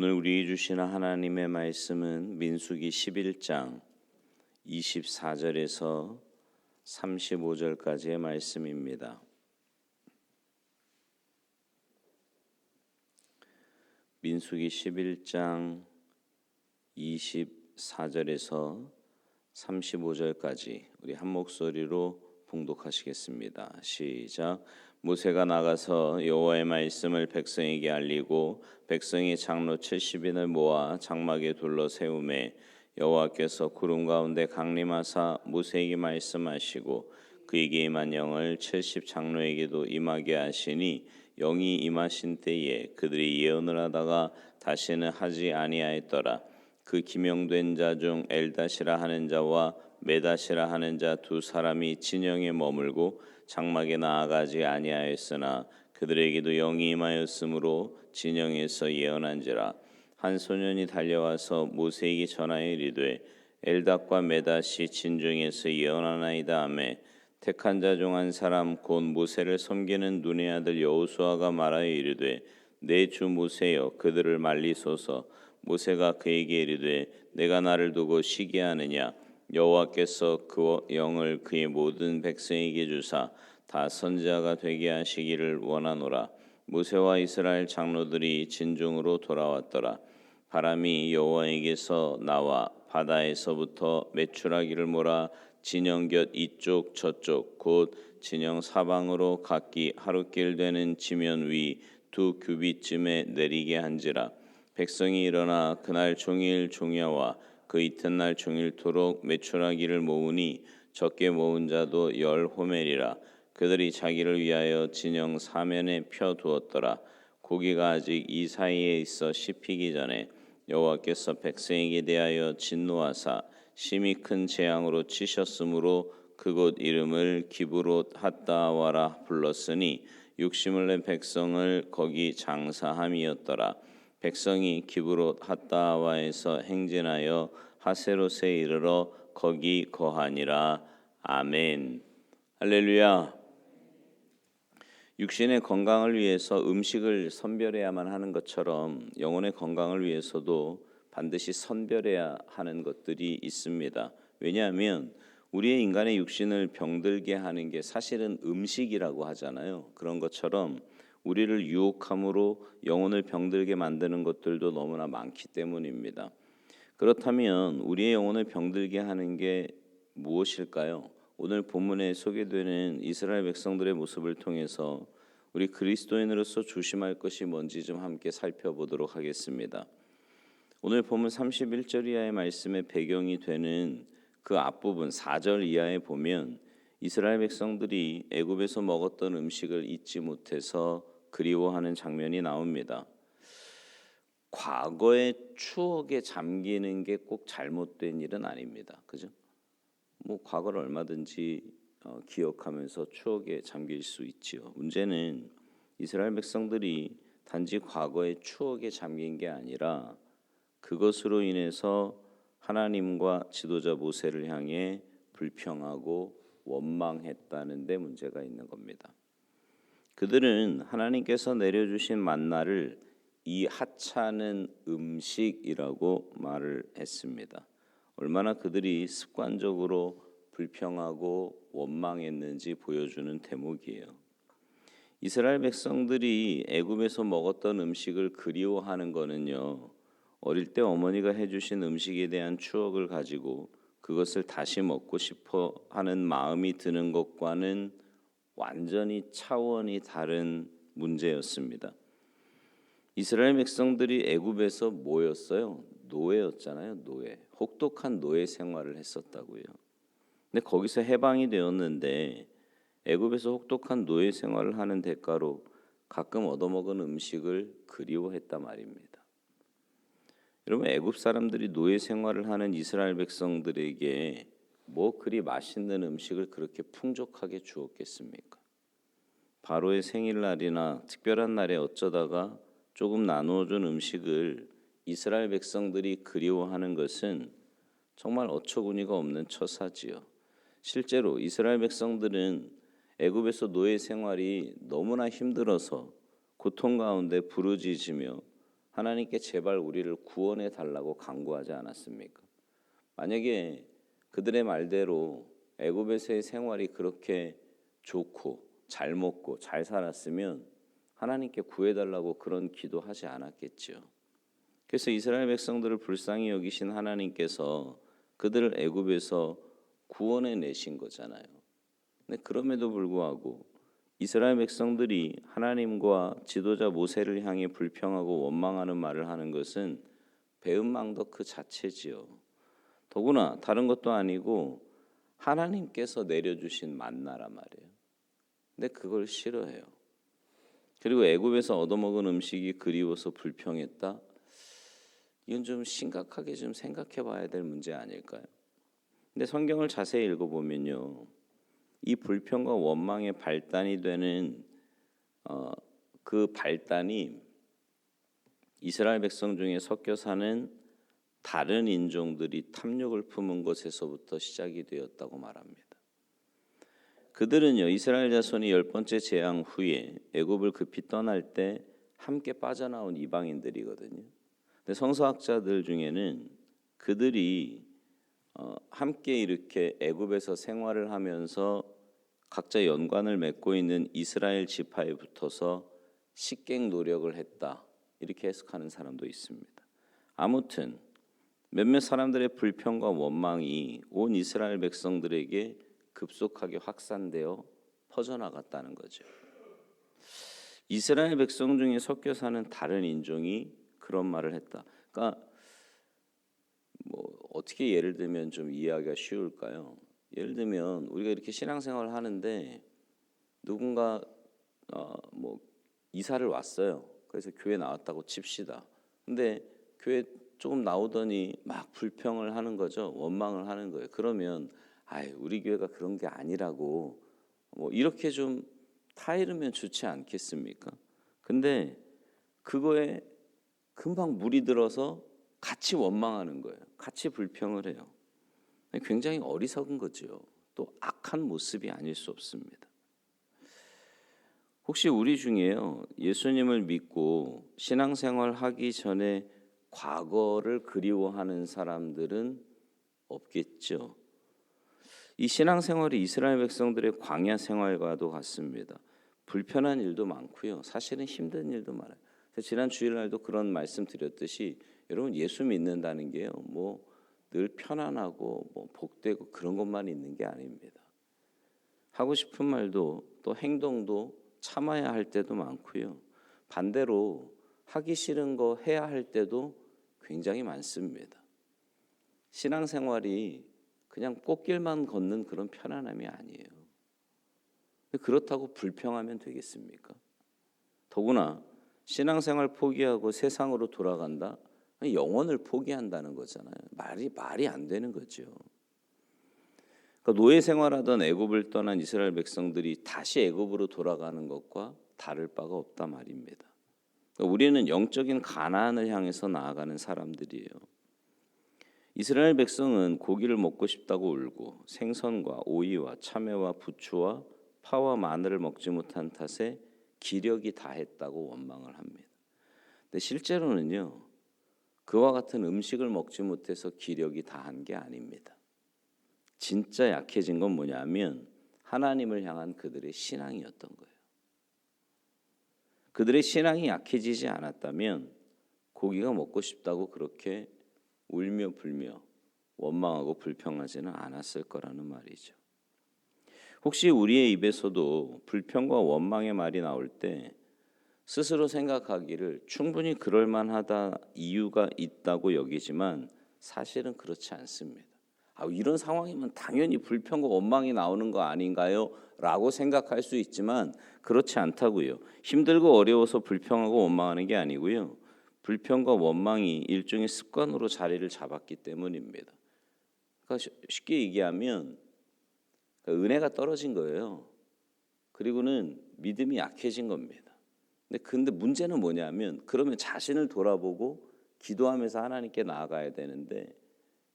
오늘 우리 주시는 하나님의 말씀은 민수기 11장 24절에서 35절까지의 말씀입니다. 민수기 11장 24절에서 35절까지 우리 한 목소리로 봉독하시겠습니다. 시작. 모세가 나가서 여호와의 말씀을 백성에게 알리고 백성이 장로 70인을 모아 장막에 둘러 세우매 여호와께서 구름 가운데 강림하사 모세에게 말씀하시고 그에게 임한 영을 70 장로에게도 임하게 하시니 영이 임하신 때에 그들이 예언을 하다가 다시는 하지 아니하였더라. 그 기명된 자 중 엘다시라 하는 자와 메다시라 하는 자 두 사람이 진영에 머물고 장막에 나아가지 아니하였으나 그들에게도 영이 임하였으므로 진영에서 예언한지라. 한 소년이 달려와서 모세에게 전하여 이르되 엘닷과 메닷이 진중에서 예언하나이다 하매 택한 자 중 한 사람 곧 모세를 섬기는 눈의 아들 여호수아가 말하여 이르되 내 주 모세여 그들을 말리소서. 모세가 그에게 이르되 내가 나를 두고 시기하느냐 여호와께서 그 영을 그의 모든 백성에게 주사 다 선지자가 되게 하시기를 원하노라. 모세와 이스라엘 장로들이 진중으로 돌아왔더라. 바람이 여호와에게서 나와 바다에서부터 메추라기를 몰아 진영 곁 이쪽 저쪽 곧 진영 사방으로 각기 하루길 되는 지면 위 두 규빗쯤에 내리게 한지라. 백성이 일어나 그날 종일 종야와 그 이튿날 종일토록 메추라기를 모으니 적게 모은 자도 열 호멜이라. 그들이 자기를 위하여 진영 사면에 펴 두었더라. 고기가 아직 이 사이에 있어 씹히기 전에 여호와께서 백성에게 대하여 진노하사 심히 큰 재앙으로 치셨으므로 그곳 이름을 기브롯 핫다와라 불렀으니 육심을 낸 백성을 거기 장사함이었더라 백성이 기브롯 핫다와에서 행진하여 하세롯에 이르러 거기 거하니라 아멘 할렐루야 육신의 건강을 위해서 음식을 선별해야만 하는 것처럼 영혼의 건강을 위해서도 반드시 선별해야 하는 것들이 있습니다. 왜냐하면 우리의 인간의 육신을 병들게 하는 게 사실은 음식이라고 하잖아요. 그런 것처럼 우리를 유혹함으로 영혼을 병들게 만드는 것들도 너무나 많기 때문입니다. 그렇다면 우리의 영혼을 병들게 하는 게 무엇일까요? 오늘 본문에 소개되는 이스라엘 백성들의 모습을 통해서 우리 그리스도인으로서 조심할 것이 뭔지 좀 함께 살펴보도록 하겠습니다. 오늘 본문 31절 이하의 말씀의 배경이 되는 그 앞부분 4절 이하에 보면 이스라엘 백성들이 애굽에서 먹었던 음식을 잊지 못해서 그리워하는 장면이 나옵니다. 과거의 추억에 잠기는 게 꼭 잘못된 일은 아닙니다. 그죠? 뭐 과거를 얼마든지 어, 기억하면서 추억에 잠길 수 있지요. 문제는 이스라엘 백성들이 단지 과거의 추억에 잠긴 게 아니라 그것으로 인해서 하나님과 지도자 모세를 향해 불평하고 원망했다는 데 문제가 있는 겁니다. 그들은 하나님께서 내려주신 만나를 이 하찮은 음식이라고 말을 했습니다. 얼마나 그들이 습관적으로 불평하고 원망했는지 보여주는 대목이에요. 이스라엘 백성들이 애굽에서 먹었던 음식을 그리워하는 거는요. 어릴 때 어머니가 해주신 음식에 대한 추억을 가지고 그것을 다시 먹고 싶어 하는 마음이 드는 것과는 완전히 차원이 다른 문제였습니다. 이스라엘 백성들이 애굽에서 뭐였어요? 노예였잖아요, 노예. 혹독한 노예 생활을 했었다고요. 근데 거기서 해방이 되었는데 애굽에서 혹독한 노예 생활을 하는 대가로 가끔 얻어먹은 음식을 그리워했단 말입니다. 여러분 애굽 사람들이 노예 생활을 하는 이스라엘 백성들에게 뭐 그리 맛있는 음식을 그렇게 풍족하게 주었겠습니까? 바로의 생일날이나 특별한 날에 어쩌다가 조금 나누어 준 음식을 이스라엘 백성들이 그리워하는 것은 정말 어처구니가 없는 처사지요. 실제로 이스라엘 백성들은 애굽에서 노예 생활이 너무나 힘들어서 고통 가운데 부르짖으며 하나님께 제발 우리를 구원해 달라고 간구하지 않았습니까? 만약에 그들의 말대로 애굽에서의 생활이 그렇게 좋고 잘 먹고 잘 살았으면 하나님께 구해 달라고 그런 기도하지 않았겠지요. 그래서 이스라엘 백성들을 불쌍히 여기신 하나님께서 그들을 애굽에서 구원해 내신 거잖아요. 근데 그럼에도 불구하고 이스라엘 백성들이 하나님과 지도자 모세를 향해 불평하고 원망하는 말을 하는 것은 배은망덕 그 자체지요. 더구나 다른 것도 아니고 하나님께서 내려주신 만나란 말이에요. 근데 그걸 싫어해요. 그리고 애굽에서 얻어먹은 음식이 그리워서 불평했다. 이건 좀 심각하게 좀 생각해 봐야 될 문제 아닐까요? 근데 성경을 자세히 읽어 보면요. 이 불평과 원망의 발단이 되는 어, 그 발단이 이스라엘 백성 중에 섞여 사는 다른 인종들이 탐욕을 품은 것에서부터 시작이 되었다고 말합니다. 그들은요 이스라엘 자손이 열 번째 재앙 후에 애굽을 급히 떠날 때 함께 빠져나온 이방인들이거든요. 근데 성서학자들 중에는 그들이 어, 함께 이렇게 애굽에서 생활을 하면서 각자 연관을 맺고 있는 이스라엘 지파에 붙어서 식객 노력을 했다 이렇게 해석하는 사람도 있습니다. 아무튼 몇몇 사람들의 불평과 원망이 온 이스라엘 백성들에게 급속하게 확산되어 퍼져나갔다는 거죠. 이스라엘 백성 중에 섞여 사는 다른 인종이 그런 말을 했다. 그러니까 뭐 어떻게 예를 들면 좀 이해하기가 쉬울까요? 예를 들면 우리가 이렇게 신앙생활을 하는데 누군가 어, 뭐 이사를 왔어요. 그래서 교회 나왔다고 칩시다. 근데 교회 조금 나오더니 막 불평을 하는 거죠. 원망을 하는 거예요. 그러면 아이 우리 교회가 그런 게 아니라고 뭐 이렇게 좀 타이르면 좋지 않겠습니까? 근데 그거에 금방 물이 들어서 같이 원망하는 거예요. 같이 불평을 해요. 굉장히 어리석은 거죠. 또 악한 모습이 아닐 수 없습니다. 혹시 우리 중에요 예수님을 믿고 신앙생활 하기 전에 과거를 그리워하는 사람들은 없겠죠. 이 신앙생활이 이스라엘 백성들의 광야 생활과도 같습니다. 불편한 일도 많고요. 사실은 힘든 일도 많아요. 지난 주일날도 그런 말씀 드렸듯이 여러분 예수 믿는다는 게요. 뭐 늘 편안하고 뭐 복되고 그런 것만 있는 게 아닙니다. 하고 싶은 말도 또 행동도 참아야 할 때도 많고요. 반대로 하기 싫은 거 해야 할 때도 굉장히 많습니다. 신앙생활이 그냥 꽃길만 걷는 그런 편안함이 아니에요. 그렇다고 불평하면 되겠습니까? 더구나 신앙생활 포기하고 세상으로 돌아간다? 영혼을 포기한다는 거잖아요. 말이 말이 안 되는 거죠. 그러니까 노예 생활하던 애굽을 떠난 이스라엘 백성들이 다시 애굽으로 돌아가는 것과 다를 바가 없다 말입니다. 그러니까 우리는 영적인 가나안을 향해서 나아가는 사람들이에요. 이스라엘 백성은 고기를 먹고 싶다고 울고 생선과 오이와 참외와 부추와 파와 마늘을 먹지 못한 탓에 기력이 다했다고 원망을 합니다. 근데 실제로는요. 그와 같은 음식을 먹지 못해서 기력이 다한 게 아닙니다. 진짜 약해진 건 뭐냐면 하나님을 향한 그들의 신앙이었던 거예요. 그들의 신앙이 약해지지 않았다면 고기가 먹고 싶다고 그렇게 울며 불며 원망하고 불평하지는 않았을 거라는 말이죠. 혹시 우리의 입에서도 불평과 원망의 말이 나올 때 스스로 생각하기를 충분히 그럴 만하다 이유가 있다고 여기지만 사실은 그렇지 않습니다. 아, 이런 상황이면 당연히 불평과 원망이 나오는 거 아닌가요? 라고 생각할 수 있지만 그렇지 않다고요. 힘들고 어려워서 불평하고 원망하는 게 아니고요. 불평과 원망이 일종의 습관으로 자리를 잡았기 때문입니다. 그러니까 쉽게 얘기하면 그러니까 은혜가 떨어진 거예요. 그리고는 믿음이 약해진 겁니다. 근데 근데 문제는 뭐냐면 그러면 자신을 돌아보고 기도하면서 하나님께 나아가야 되는데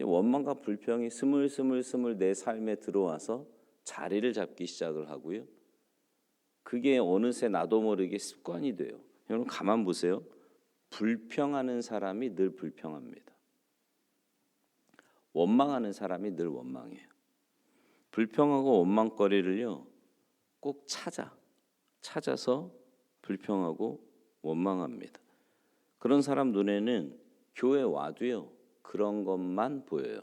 원망과 불평이 스물스물스물 내 삶에 들어와서 자리를 잡기 시작을 하고요. 그게 어느새 나도 모르게 습관이 돼요. 여러분 가만 보세요. 불평하는 사람이 늘 불평합니다. 원망하는 사람이 늘 원망해요. 불평하고 원망거리를요 꼭 찾아 찾아서 불평하고 원망합니다. 그런 사람 눈에는 교회 와도요 그런 것만 보여요.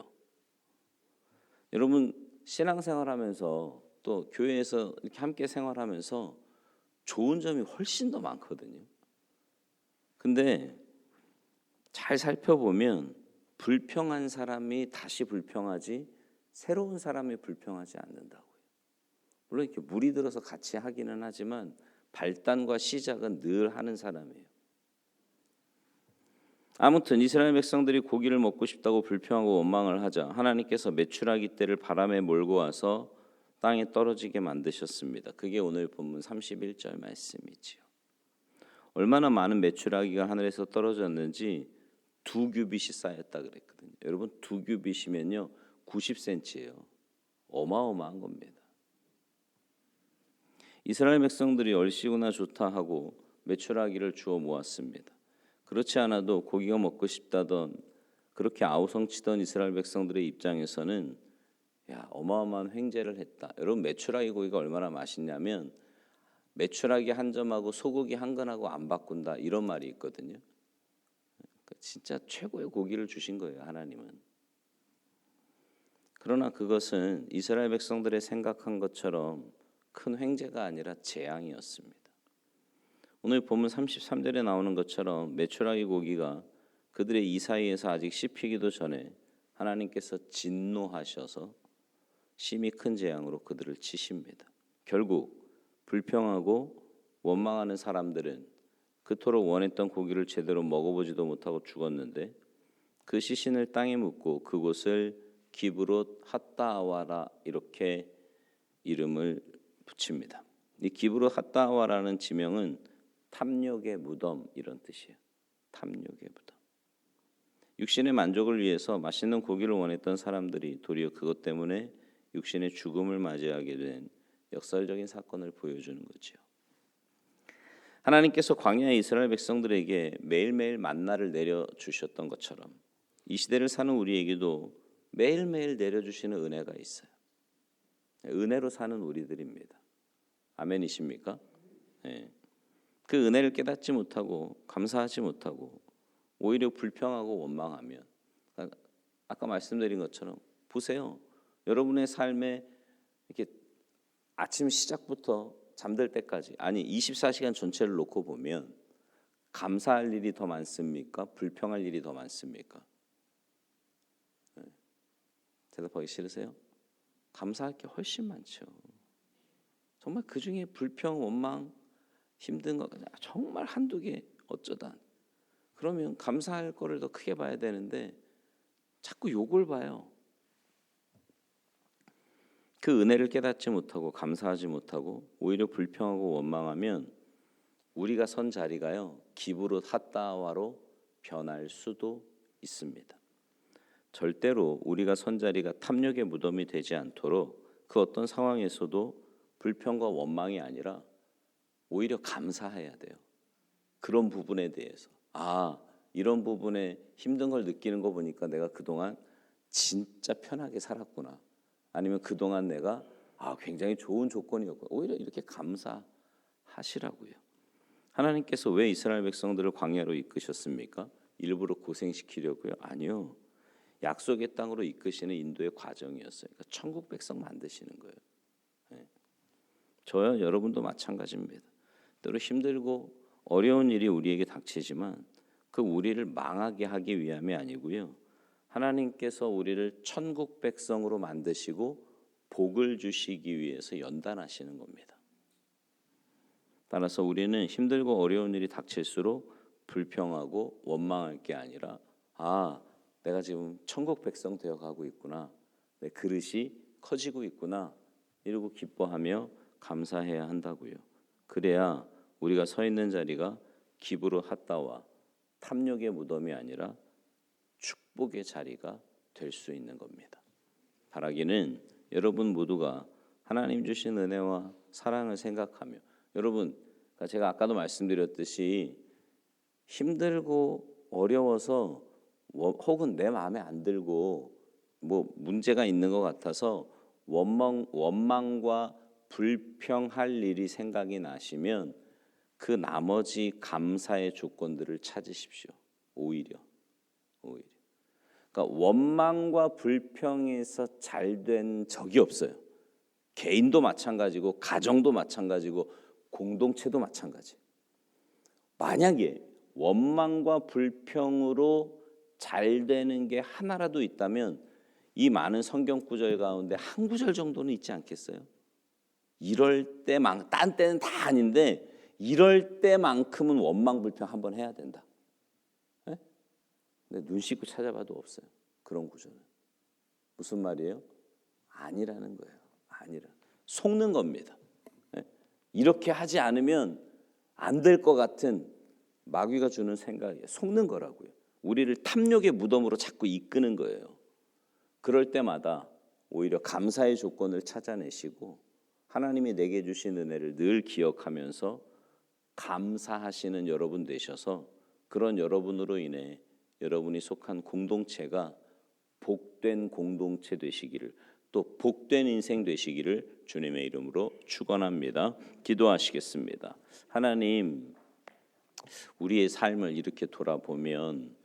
여러분 신앙생활 하면서 또 교회에서 이렇게 함께 생활하면서 좋은 점이 훨씬 더 많거든요. 근데 잘 살펴보면 불평한 사람이 다시 불평하지 새로운 사람이 불평하지 않는다고요. 물론 이렇게 물이 들어서 같이 하기는 하지만 발단과 시작은 늘 하는 사람이에요. 아무튼 이스라엘 백성들이 고기를 먹고 싶다고 불평하고 원망을 하자 하나님께서 메추라기 떼를 바람에 몰고 와서 땅에 떨어지게 만드셨습니다. 그게 오늘 본문 31절 말씀이지요. 얼마나 많은 메추라기가 하늘에서 떨어졌는지 두 규빗이 쌓였다 그랬거든요. 여러분 두 규빗이면요 90cm예요. 어마어마한 겁니다. 이스라엘 백성들이 얼씨구나 좋다 하고 메추라기를 주워 모았습니다. 그렇지 않아도 고기가 먹고 싶다던 그렇게 아우성치던 이스라엘 백성들의 입장에서는 야 어마어마한 횡재를 했다. 여러분 메추라기 고기가 얼마나 맛있냐면 메추라기 한 점하고 소고기 한 근하고 안 바꾼다 이런 말이 있거든요. 그러니까 진짜 최고의 고기를 주신 거예요 하나님은. 그러나 그것은 이스라엘 백성들의 생각한 것처럼 큰 횡재가 아니라 재앙이었습니다. 오늘 본문 33절에 나오는 것처럼 메추라기 고기가 그들의 이 사이에서 아직 씹히기도 전에 하나님께서 진노하셔서 심히 큰 재앙으로 그들을 치십니다. 결국 불평하고 원망하는 사람들은 그토록 원했던 고기를 제대로 먹어보지도 못하고 죽었는데 그 시신을 땅에 묻고 그곳을 기브롯 핫다와라 이렇게 이름을 붙입니다. 이 기브롯 핫다와라는 지명은 탐욕의 무덤 이런 뜻이에요. 탐욕의 무덤. 육신의 만족을 위해서 맛있는 고기를 원했던 사람들이 도리어 그것 때문에 육신의 죽음을 맞이하게 된 역설적인 사건을 보여주는 거죠. 하나님께서 광야의 이스라엘 백성들에게 매일매일 만나를 내려 주셨던 것처럼 이 시대를 사는 우리에게도 매일매일 내려 주시는 은혜가 있어요. 은혜로 사는 우리들입니다. 아멘이십니까? 네. 그 은혜를 깨닫지 못하고 감사하지 못하고 오히려 불평하고 원망하면 아까 말씀드린 것처럼 보세요. 여러분의 삶에 이렇게 아침 시작부터 잠들 때까지 아니 24시간 전체를 놓고 보면 감사할 일이 더 많습니까? 불평할 일이 더 많습니까? 네. 대답하기 싫으세요? 감사할 게 훨씬 많죠. 정말 그 중에 불평, 원망, 힘든 거 정말 한두 개 어쩌다 그러면 감사할 거를 더 크게 봐야 되는데 자꾸 욕을 봐요. 그 은혜를 깨닫지 못하고 감사하지 못하고 오히려 불평하고 원망하면 우리가 선 자리가요 기부로 핫다와로 변할 수도 있습니다. 절대로 우리가 선 자리가 탐욕의 무덤이 되지 않도록 그 어떤 상황에서도 불평과 원망이 아니라 오히려 감사해야 돼요. 그런 부분에 대해서 아 이런 부분에 힘든 걸 느끼는 거 보니까 내가 그동안 진짜 편하게 살았구나. 아니면 그동안 내가 아, 굉장히 좋은 조건이었고 오히려 이렇게 감사하시라고요. 하나님께서 왜 이스라엘 백성들을 광야로 이끄셨습니까? 일부러 고생시키려고요? 아니요. 약속의 땅으로 이끄시는 인도의 과정이었어요. 그러니까 천국 백성 만드시는 거예요. 네. 저야 여러분도 마찬가지입니다. 때로 힘들고 어려운 일이 우리에게 닥치지만 그 우리를 망하게 하기 위함이 아니고요. 하나님께서 우리를 천국 백성으로 만드시고 복을 주시기 위해서 연단하시는 겁니다. 따라서 우리는 힘들고 어려운 일이 닥칠수록 불평하고 원망할 게 아니라 아, 내가 지금 천국 백성 되어 가고 있구나. 내 그릇이 커지고 있구나. 이러고 기뻐하며 감사해야 한다고요. 그래야 우리가 서 있는 자리가 기부로 핫다와 탐욕의 무덤이 아니라 축복의 자리가 될 수 있는 겁니다. 바라기는 여러분 모두가 하나님 주신 은혜와 사랑을 생각하며 여러분 제가 아까도 말씀드렸듯이 힘들고 어려워서 워- 혹은 내 마음에 안 들고 뭐 문제가 있는 것 같아서 원망 원망과 불평할 일이 생각이 나시면 그 나머지 감사의 조건들을 찾으십시오. 오히려 오히려. 그러니까 원망과 불평에서 잘 된 적이 없어요. 개인도 마찬가지고 가정도 마찬가지고 공동체도 마찬가지. 만약에 원망과 불평으로 잘 되는 게 하나라도 있다면 이 많은 성경 구절 가운데 한 구절 정도는 있지 않겠어요? 이럴 때만 딴 때는 다 아닌데 이럴 때만큼은 원망 불평 한번 해야 된다. 예? 근데 눈 씻고 찾아봐도 없어요. 그런 구절은 무슨 말이에요? 아니라는 거예요. 아니라 속는 겁니다. 예? 이렇게 하지 않으면 안 될 것 같은 마귀가 주는 생각이에요. 속는 거라고요. 우리를 탐욕의 무덤으로 자꾸 이끄는 거예요. 그럴 때마다 오히려 감사의 조건을 찾아내시고 하나님이 내게 주신 은혜를 늘 기억하면서 감사하시는 여러분 되셔서 그런 여러분으로 인해 여러분이 속한 공동체가 복된 공동체 되시기를 또 복된 인생 되시기를 주님의 이름으로 축원합니다. 기도하시겠습니다. 하나님 우리의 삶을 이렇게 돌아보면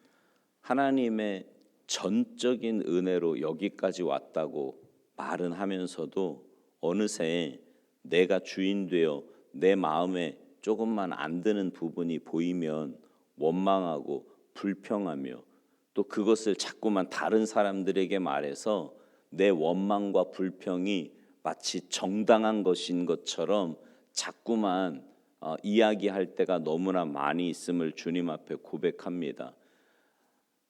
하나님의 전적인 은혜로 여기까지 왔다고 말은 하면서도 어느새 내가 주인 되어 내 마음에 조금만 안 드는 부분이 보이면 원망하고 불평하며 또 그것을 자꾸만 다른 사람들에게 말해서 내 원망과 불평이 마치 정당한 것인 것처럼 자꾸만 어, 이야기할 때가 너무나 많이 있음을 주님 앞에 고백합니다.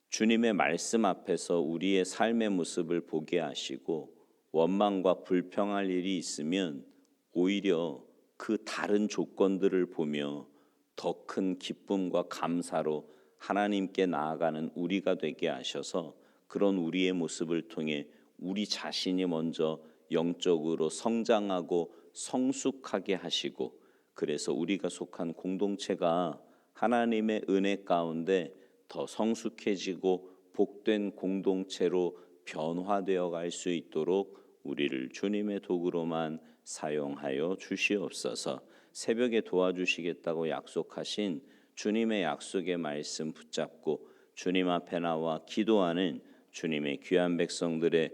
주님의 말씀 앞에서 우리의 삶의 모습을 보게 하시고 원망과 불평할 일이 있으면 오히려 그 다른 조건들을 보며 더 큰 기쁨과 감사로 하나님께 나아가는 우리가 되게 하셔서 그런 우리의 모습을 통해 우리 자신이 먼저 영적으로 성장하고 성숙하게 하시고 그래서 우리가 속한 공동체가 하나님의 은혜 가운데 더 성숙해지고 복된 공동체로 변화되어 갈 수 있도록 우리를 주님의 도구로만 사용하여 주시옵소서. 새벽에 도와주시겠다고 약속하신 주님의 약속의 말씀 붙잡고 주님 앞에 나와 기도하는 주님의 귀한 백성들의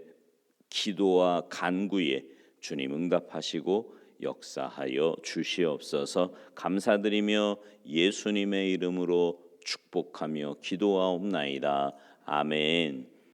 기도와 간구에 주님 응답하시고 역사하여 주시옵소서 감사드리며 예수님의 이름으로 축복하며 기도하옵나이다. 아멘.